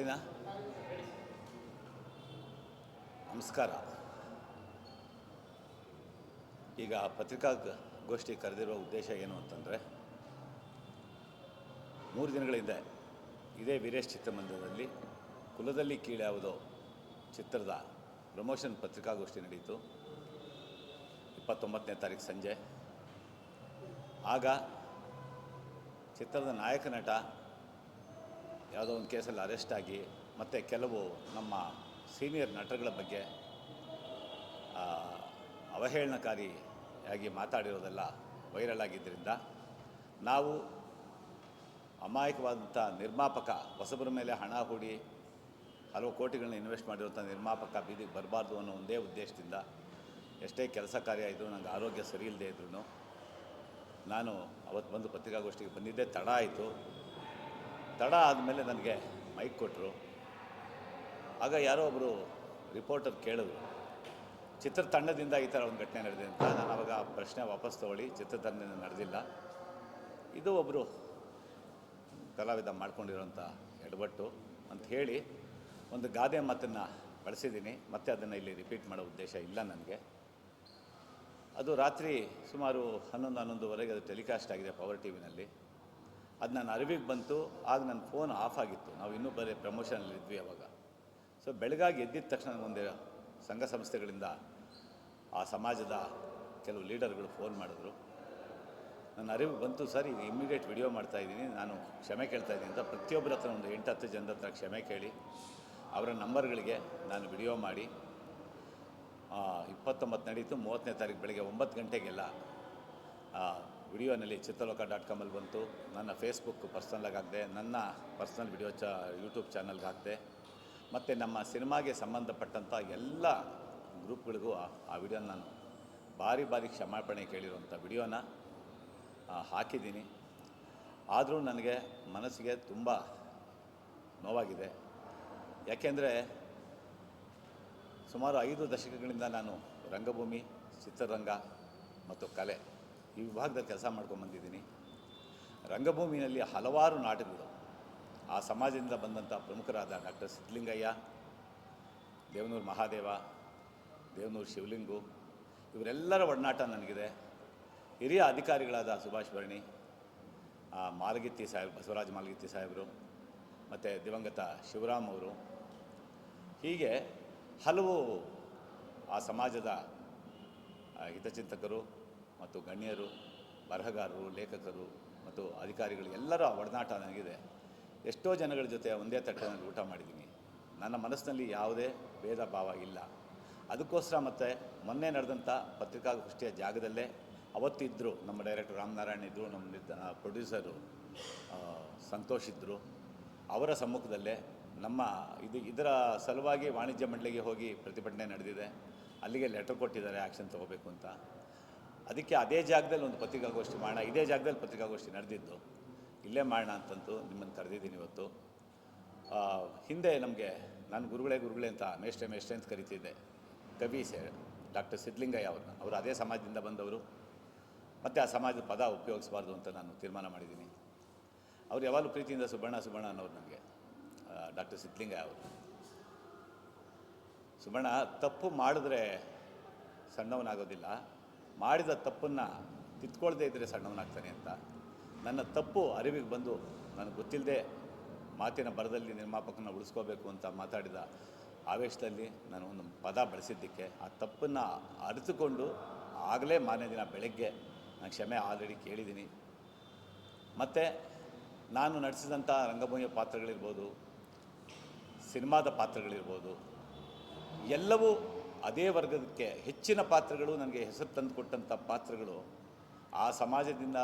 ರೆಡಿನಾ ನಮಸ್ಕಾರ. ಈಗ ಪತ್ರಿಕಾ ಗೋಷ್ಠಿ ಕರೆದಿರುವ ಉದ್ದೇಶ ಏನು ಅಂತಂದರೆ, ಮೂರು ದಿನಗಳ ಹಿಂದೆ ಇದೇ ವೀರೇಶ್ ಚಿತ್ರಮಂದಿರದಲ್ಲಿ ಕುಲದಲ್ಲಿ ಕೀಳ್ಯಾವುದೋ ಚಿತ್ರದ ಪ್ರಮೋಷನ್ ಪತ್ರಿಕಾಗೋಷ್ಠಿ ನಡೆಯಿತು ಇಪ್ಪತ್ತೊಂಬತ್ತನೇ ತಾರೀಕು ಸಂಜೆ. ಆಗ ಚಿತ್ರದ ನಾಯಕ ನಟ ಯಾವುದೋ ಒಂದು ಕೇಸಲ್ಲಿ ಅರೆಸ್ಟ್ ಆಗಿ ಮತ್ತು ಕೆಲವು ನಮ್ಮ ಸೀನಿಯರ್ ನಟರುಗಳ ಬಗ್ಗೆ ಅವಹೇಳನಕಾರಿಯಾಗಿ ಮಾತಾಡಿರೋದೆಲ್ಲ ವೈರಲ್ ಆಗಿದ್ದರಿಂದ ನಾವು ಅಮಾಯಕವಾದಂಥ ನಿರ್ಮಾಪಕ ಹೊಸಬರ ಮೇಲೆ ಹಣ ಹೂಡಿ ಹಲವು ಕೋಟಿಗಳನ್ನ ಇನ್ವೆಸ್ಟ್ ಮಾಡಿರುವಂಥ ನಿರ್ಮಾಪಕ ಬೀದಿಗೆ ಬರಬಾರ್ದು ಅನ್ನೋ ಒಂದೇ ಉದ್ದೇಶದಿಂದ ಎಷ್ಟೇ ಕೆಲಸ ಕಾರ್ಯ ಇದ್ದರೂ ನನಗೆ ಆರೋಗ್ಯ ಸರಿ ಇಲ್ಲದೆ ಇದ್ರೂ ನಾನು ಅವತ್ತು ಬಂದು ಪತ್ರಿಕಾಗೋಷ್ಠಿಗೆ ಬಂದಿದ್ದೆ. ತಡ ಆಯಿತು. ತಡ ಆದಮೇಲೆ ನನಗೆ ಮೈಕ್ ಕೊಟ್ಟರು ಆಗ ಯಾರೋ ಒಬ್ಬರು ರಿಪೋರ್ಟರ್ ಕೇಳಿದ್ರು ಚಿತ್ರತಂಡದಿಂದ ಈ ಥರ ಒಂದು ಘಟನೆ ನಡೆದಿದೆ ಅಂತ, ನಾನು ಅವಾಗ ಆ ಪ್ರಶ್ನೆ ವಾಪಸ್ ತೊಗೊಳ್ಳಿ ಚಿತ್ರತಂಡದಿಂದ ನಡೆದಿಲ್ಲ. ಇದು ಒಬ್ಬರು ಕಲಾವಿದ ಮಾಡ್ಕೊಂಡಿರೋಂಥ ಎಡವಟ್ಟು ಅಂತ ಹೇಳಿ ಒಂದು ಗಾದೆ ಮಾತನ್ನು ಬಳಸಿದ್ದೀನಿ, ಮತ್ತೆ ಅದನ್ನು ಇಲ್ಲಿ ರಿಪೀಟ್ ಮಾಡೋ ಉದ್ದೇಶ ಇಲ್ಲ ನನಗೆ. ಅದು ರಾತ್ರಿ ಸುಮಾರು ಹನ್ನೊಂದು ಹನ್ನೊಂದುವರೆಗೆ ಅದು ಟೆಲಿಕಾಸ್ಟ್ ಆಗಿದೆ ಪವರ್ ಟಿ ವಿನಲ್ಲಿ ಅದು ನನ್ನ ಅರಿವಿಗೆ ಬಂತು ಆಗ ನನ್ನ ಫೋನ್ ಆಫ್ ಆಗಿತ್ತು. ನಾವು ಇನ್ನೂ ಬರೀ ಪ್ರಮೋಷನಲ್ಲಿ ಇದ್ವಿ ಅವಾಗ. ಸೊ ಬೆಳಗಾಗಿ ಎದ್ದಿದ ತಕ್ಷಣ ಒಂದು ಸಂಘ ಸಂಸ್ಥೆಗಳಿಂದ ಆ ಸಮಾಜದ ಕೆಲವು ಲೀಡರ್ಗಳು ಫೋನ್ ಮಾಡಿದ್ರು. ನನ್ನ ಅರಿವು ಬಂತು, ಸರ್, ಈಗ ಇಮ್ಮಿಡಿಯೇಟ್ ವಿಡಿಯೋ ಮಾಡ್ತಾ ಇದ್ದೀನಿ. ನಾನು ಕ್ಷಮೆ ಕೇಳ್ತಾ ಇದ್ದೀನಿ ಅಂತ ಪ್ರತಿಯೊಬ್ಬರ ಹತ್ರ ಒಂದು ಎಂಟು ಹತ್ತು ಜನರ ಹತ್ರ ಕ್ಷಮೆ ಕೇಳಿ, ಅವರ ನಂಬರ್ಗಳಿಗೆ ನಾನು ವಿಡಿಯೋ ಮಾಡಿ ಇಪ್ಪತ್ತೊಂಬತ್ತು ನಡೀತು. ಮೂವತ್ತನೇ ತಾರೀಕು ಬೆಳಗ್ಗೆ ಒಂಬತ್ತು ಗಂಟೆಗೆಲ್ಲ ವಿಡಿಯೋನಲ್ಲಿ ಚಿತ್ರಲೋಕ ಡಾಟ್ ಕಾಮಲ್ಲಿ ಬಂತು. ನನ್ನ ಫೇಸ್ಬುಕ್ ಪರ್ಸ್ನಲಾಗಿ ಹಾಕಿದೆ, ನನ್ನ ಪರ್ಸ್ನಲ್ ವಿಡಿಯೋ ಚ ಯೂಟ್ಯೂಬ್ ಚಾನಲ್ಗೆ ಹಾಕಿದೆ. ಮತ್ತು ನಮ್ಮ ಸಿನಿಮಾಗೆ ಸಂಬಂಧಪಟ್ಟಂಥ ಎಲ್ಲ ಗ್ರೂಪ್ಗಳಿಗೂ ಆ- ವಿಡಿಯೋನ ನಾನು ಭಾರಿ ಭಾರಿ ಕ್ಷಮಾಪಣೆ ಕೇಳಿರುವಂಥ ವಿಡಿಯೋನ ಹಾಕಿದ್ದೀನಿ. ಆದರೂ ನನಗೆ ಮನಸ್ಸಿಗೆ ತುಂಬ ನೋವಾಗಿದೆ. ಯಾಕೆಂದರೆ ಸುಮಾರು ಐದು ದಶಕಗಳಿಂದ ನಾನು ರಂಗಭೂಮಿ, ಚಿತ್ರರಂಗ ಮತ್ತು ಕಲೆ ಈ ವಿಭಾಗದಲ್ಲಿ ಕೆಲಸ ಮಾಡ್ಕೊಂಬಂದಿದ್ದೀನಿ ರಂಗಭೂಮಿಯಲ್ಲಿ ಹಲವಾರು ನಾಟಕಗಳು. ಆ ಸಮಾಜದಿಂದ ಬಂದಂಥ ಪ್ರಮುಖರಾದ ಡಾಕ್ಟರ್ ಸಿದ್ಧಲಿಂಗಯ್ಯ, ದೇವನೂರು ಮಹಾದೇವ, ದೇವನೂರು ಶಿವಲಿಂಗು, ಇವರೆಲ್ಲರ ಒಡನಾಟ ನನಗಿದೆ. ಹಿರಿಯ ಅಧಿಕಾರಿಗಳಾದ ಸುಭಾಷ್ ಭರಣಿ ಮಾಲಗಿತ್ತಿ ಸಾಹೇಬ್, ಬಸವರಾಜ ಮಾಲಗಿತ್ತಿ ಸಾಹೇಬರು, ಮತ್ತು ದಿವಂಗತ ಶಿವರಾಮ್ ಅವರು. ಹೀಗೆ ಹಲವು ಆ ಸಮಾಜದ ಹಿತಚಿಂತಕರು ಮತ್ತು ಗಣ್ಯರು, ಬರಹಗಾರರು, ಲೇಖಕರು ಮತ್ತು ಅಧಿಕಾರಿಗಳು ಎಲ್ಲರ ಒಡನಾಟ ನನಗಿದೆ. ಎಷ್ಟೋ ಜನಗಳ ಜೊತೆ ಒಂದೇ ತಟ್ಟೆನಲ್ಲಿ ಊಟ ಮಾಡಿದ್ದೀನಿ. ನನ್ನ ಮನಸ್ಸಿನಲ್ಲಿ ಯಾವುದೇ ಭೇದ ಭಾವ ಇಲ್ಲ. ಅದಕ್ಕೋಸ್ಕರ ಮತ್ತೆ ಮೊನ್ನೆ ನಡೆದಂಥ ಪತ್ರಿಕಾಗೋಷ್ಠಿಯ ಜಾಗದಲ್ಲೇ ಅವತ್ತಿದ್ದರು ನಮ್ಮ ಡೈರೆಕ್ಟರ್ ರಾಮನಾರಾಯಣ್ ಇದ್ದರು ನಮ್ಮ ಪ್ರೊಡ್ಯೂಸರು ಸಂತೋಷ್ ಇದ್ದರು ಅವರ ಸಮ್ಮುಖದಲ್ಲೇ ನಮ್ಮ ಇದು, ಇದರ ಸಲುವಾಗಿ ವಾಣಿಜ್ಯ ಮಂಡಳಿಗೆ ಹೋಗಿ ಪ್ರತಿಭಟನೆ ನಡೆದಿದೆ. ಅಲ್ಲಿಗೆ ಲೆಟರ್ ಕೊಟ್ಟಿದ್ದಾರೆ ಆ್ಯಕ್ಷನ್ ತೊಗೋಬೇಕು ಅಂತ. ಅದಕ್ಕೆ ಅದೇ ಜಾಗದಲ್ಲಿ ಒಂದು ಪತ್ರಿಕಾಗೋಷ್ಠಿ ಮಾಡೋಣ, ಇದೇ ಜಾಗದಲ್ಲಿ ಪತ್ರಿಕಾಗೋಷ್ಠಿ ನಡೆದಿದ್ದು, ಇಲ್ಲೇ ಮಾಡೋಣ ಅಂತಂತೂ ನಿಮ್ಮನ್ನು ಕರೆದಿದ್ದೀನಿ ಇವತ್ತು. ಹಿಂದೆ ನಮಗೆ, ನಾನು ಗುರುಗಳೇ ಗುರುಗಳೇ ಅಂತ ಮೇಷ್ಟೆ ಮೇಷ್ಟೆ ಅಂತ ಕರಿತಿದ್ದೆ. ಕವಿ ಸೇ, ಡಾಕ್ಟರ್ ಸಿದ್ಧಲಿಂಗಯ್ಯ ಅವ್ರನ್ನ ಅವರು ಅದೇ ಸಮಾಜದಿಂದ ಬಂದವರು. ಮತ್ತು ಆ ಸಮಾಜದ ಪದ ಉಪಯೋಗಿಸಬಾರ್ದು ಅಂತ ನಾನು ತೀರ್ಮಾನ ಮಾಡಿದ್ದೀನಿ. ಅವ್ರು ಯಾವಾಗಲೂ ಪ್ರೀತಿಯಿಂದ ಸುಬಣ್ಣ ಸುಬಣ್ಣ ಅನ್ನೋರು ನನಗೆ ಡಾಕ್ಟರ್ ಸಿದ್ಧಲಿಂಗಯ್ಯ ಅವರು. ಸುಬಣ್ಣ, ತಪ್ಪು ಮಾಡಿದ್ರೆ ಸಣ್ಣವನಾಗೋದಿಲ್ಲ. ಮಾಡಿದ ತಪ್ಪನ್ನು ತಿದ್ಕೊಳ್ದೇ ಇದ್ದರೆ ಸಣ್ಣವನಾಗ್ತಾನೆ ಅಂತ. ನನ್ನ ತಪ್ಪು ಅರಿವಿಗೆ ಬಂದು ನನಗೆ ಗೊತ್ತಿಲ್ಲದೆ ಮಾತಿನ ಬರದಲ್ಲಿ ನಿರ್ಮಾಪಕನ ಉಳಿಸ್ಕೋಬೇಕು ಅಂತ ಮಾತಾಡಿದ ಆವೇಶದಲ್ಲಿ ನಾನು ಒಂದು ಪದ ಬಳಸಿದ್ದಕ್ಕೆ, ಆ ತಪ್ಪನ್ನು ಅರಿತುಕೊಂಡು ಆಗಲೇ ಮಾರನೇ ದಿನ ಬೆಳಗ್ಗೆ ನಾನು ಕ್ಷಮೆ ಆಲ್ರೆಡಿ ಕೇಳಿದ್ದೀನಿ ಮತ್ತು ನಾನು ನಡೆಸಿದಂಥ ರಂಗಭೂಮಿಯ ಪಾತ್ರಗಳಿರ್ಬೋದು, ಸಿನಿಮಾದ ಪಾತ್ರಗಳಿರ್ಬೋದು, ಎಲ್ಲವೂ ಅದೇ ವರ್ಗಕ್ಕೆ ಹೆಚ್ಚಿನ ಪಾತ್ರಗಳು ನನಗೆ ಹೆಸರು ತಂದು ಕೊಟ್ಟಂಥ ಪಾತ್ರಗಳು ಆ ಸಮಾಜದಿಂದ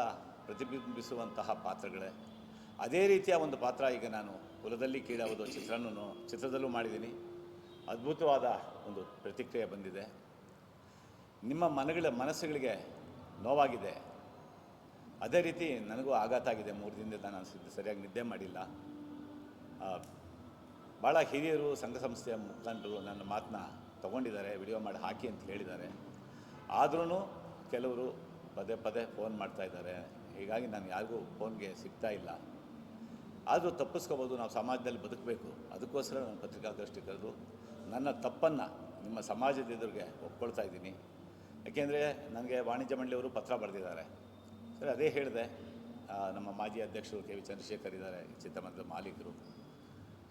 ಪ್ರತಿಬಿಂಬಿಸುವಂತಹ ಪಾತ್ರಗಳೇ. ಅದೇ ರೀತಿಯ ಒಂದು ಪಾತ್ರ ಈಗ ನಾನು ಕುಲದಲ್ಲಿ ಕೀಳಾವುದು ಚಿತ್ರನೂ ಚಿತ್ರದಲ್ಲೂ ಮಾಡಿದ್ದೀನಿ. ಅದ್ಭುತವಾದ ಒಂದು ಪ್ರತಿಕ್ರಿಯೆ ಬಂದಿದೆ. ನಿಮ್ಮ ಮನಗಳ ಮನಸ್ಸುಗಳಿಗೆ ನೋವಾಗಿದೆ. ಅದೇ ರೀತಿ ನನಗೂ ಆಘಾತ ಆಗಿದೆ. ಮೂರು ದಿನದಿಂದ ನಾನು ಸರಿಯಾಗಿ ನಿದ್ದೆ ಮಾಡಿಲ್ಲ. ಭಾಳ ಹಿರಿಯರು, ಸಂಘ ಸಂಸ್ಥೆಯ ಮುಖಂಡರು ನನ್ನ ಮಾತನ್ನ ತೊಗೊಂಡಿದ್ದಾರೆ, ವಿಡಿಯೋ ಮಾಡಿ ಹಾಕಿ ಅಂತ ಹೇಳಿದ್ದಾರೆ. ಆದ್ರೂ ಕೆಲವರು ಪದೇ ಪದೇ ಫೋನ್ ಮಾಡ್ತಾ ಇದ್ದಾರೆ. ಹೀಗಾಗಿ ನಾನು ಯಾರಿಗೂ ಫೋನ್ಗೆ ಸಿಗ್ತಾ ಇಲ್ಲ. ಆದರೂ ತಪ್ಪಿಸ್ಕೋಬೋದು, ನಾವು ಸಮಾಜದಲ್ಲಿ ಬದುಕಬೇಕು. ಅದಕ್ಕೋಸ್ಕರ ನಾನು ಪತ್ರಿಕಾಗೋಷ್ಠಿ ಕರೆದು ನನ್ನ ತಪ್ಪನ್ನು ನಿಮ್ಮ ಸಮಾಜದ ಎದುರಿಗೆ ಒಪ್ಕೊಳ್ತಾ ಇದ್ದೀನಿ. ಯಾಕೆಂದರೆ ನನಗೆ ವಾಣಿಜ್ಯ ಮಂಡಳಿಯವರು ಪತ್ರ ಬರೆದಿದ್ದಾರೆ. ಸರಿ, ಅದೇ ಹೇಳಿದೆ. ನಮ್ಮ ಮಾಜಿ ಅಧ್ಯಕ್ಷರು ಕೆ ವಿ ಚಂದ್ರಶೇಖರ್ ಇದ್ದಾರೆ, ಚಿತ್ರಮಂದಿರದ ಮಾಲೀಕರು.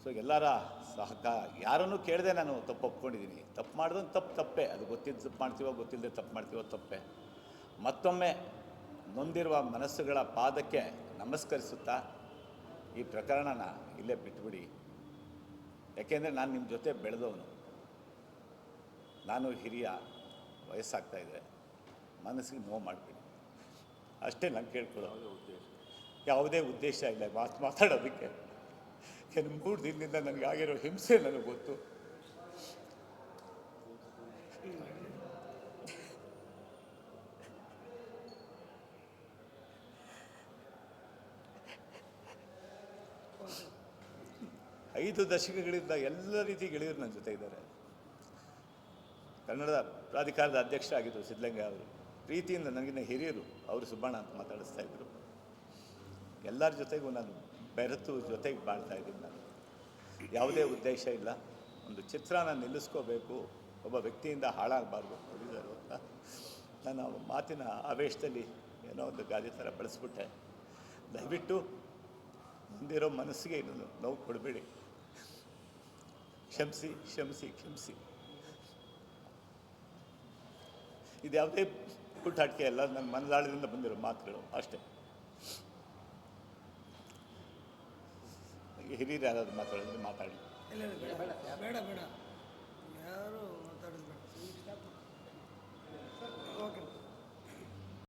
ಸೊ ಎಲ್ಲರ ಸಹಕಾರ ಯಾರನ್ನೂ ಕೇಳದೆ ನಾನು ತಪ್ಪು ಒಪ್ಕೊಂಡಿದ್ದೀನಿ. ತಪ್ಪು ಮಾಡಿದ್ರೆ ತಪ್ಪು ತಪ್ಪೇ. ಅದು ಗೊತ್ತಿದ್ದು ತಪ್ಪು ಮಾಡ್ತೀವೋ ಗೊತ್ತಿಲ್ಲದೆ ತಪ್ಪು ಮಾಡ್ತೀವೋ ತಪ್ಪೆ. ಮತ್ತೊಮ್ಮೆ ನೊಂದಿರುವ ಮನಸ್ಸುಗಳ ಪಾದಕ್ಕೆ ನಮಸ್ಕರಿಸುತ್ತಾ ಈ ಪ್ರಕರಣನ ಇಲ್ಲೇ ಬಿಟ್ಬಿಡಿ. ಯಾಕೆಂದರೆ ನಾನು ನಿಮ್ಮ ಜೊತೆ ಬೆಳೆದವನು. ನಾನು ಹಿರಿಯ ವಯಸ್ಸಾಗ್ತಾ ಇದೆ ಮನಸ್ಸಿಗೆ ನೋವು ಮಾಡಿಬಿಡಿ. ಅಷ್ಟೇ ನಂಗೆ ಕೇಳ್ಕೊಳ್ಳೋ ಯಾವುದೇ ಉದ್ದೇಶ ಇಲ್ಲ. ಮಾತು ಮಾತಾಡೋದಕ್ಕೆ. ಯಾಕೆಂದ್ರೆ ಮೂರು ದಿನದಿಂದ ನನಗೆ ಆಗಿರೋ ಹಿಂಸೆ ನನಗೆ ಗೊತ್ತು. ಐದು ದಶಕಗಳಿಂದ ಎಲ್ಲ ರೀತಿ ಗೆಳೆಯರು ನನ್ನ ಜೊತೆ ಇದ್ದಾರೆ. ಕನ್ನಡದ ಪ್ರಾಧಿಕಾರದ ಅಧ್ಯಕ್ಷರಾಗಿದ್ದರು ಸಿದ್ಧಲಿಂಗ ಅವರು. ಪ್ರೀತಿಯಿಂದ ನನಗಿನ್ನ ಹಿರಿಯರು, ಅವರು ಸುಬ್ಬಣ್ಣ ಅಂತ ಮಾತಾಡಿಸ್ತಾ ಇದ್ದರು ಎಲ್ಲರ ಜೊತೆಗೂ ನಾನು ಬೆರೆತು ಜೊತೆಗೆ ಬಾಳ್ತಾ ಇದ್ದೀನಿ ನಾನು. ಯಾವುದೇ ಉದ್ದೇಶ ಇಲ್ಲ. ಒಂದು ಚಿತ್ರನ ನಿಲ್ಲಿಸ್ಕೋಬೇಕು. ಒಬ್ಬ ವ್ಯಕ್ತಿಯಿಂದ ಹಾಳಾಗಬಾರ್ದು ಅಂತ. ನಾನು ಆ ಮಾತಿನ ಆವೇಶದಲ್ಲಿ ಏನೋ ಒಂದು ಗಾದೆ ಥರ ಬಳಸ್ಬಿಟ್ಟೆ. ದಯವಿಟ್ಟು ಮುಂದಿರೋ ಮನಸ್ಸಿಗೆ ಇನ್ನೊಂದು ನೋವು ಕೊಡಬೇಡಿ. ಕ್ಷಮಿಸಿ ಕ್ಷಮಿಸಿ ಕ್ಷಮಿಸಿ. ಇದು ಯಾವುದೇ ಪುಟ್ಟಾಟಿಕೆ ಅಲ್ಲ. ನನ್ನ ಮನದಾಳದಿಂದ ಬಂದಿರೋ ಮಾತುಗಳು ಅಷ್ಟೇ. ಹಿರಿಯರು ಯಾರಾದ್ರು ಮಾತಾಡಿದ್ರೆ ಮಾತಾಡಿ. ಇಲ್ಲ ಬೇಡ ಬೇಡ ಬೇಡ. ಯಾರು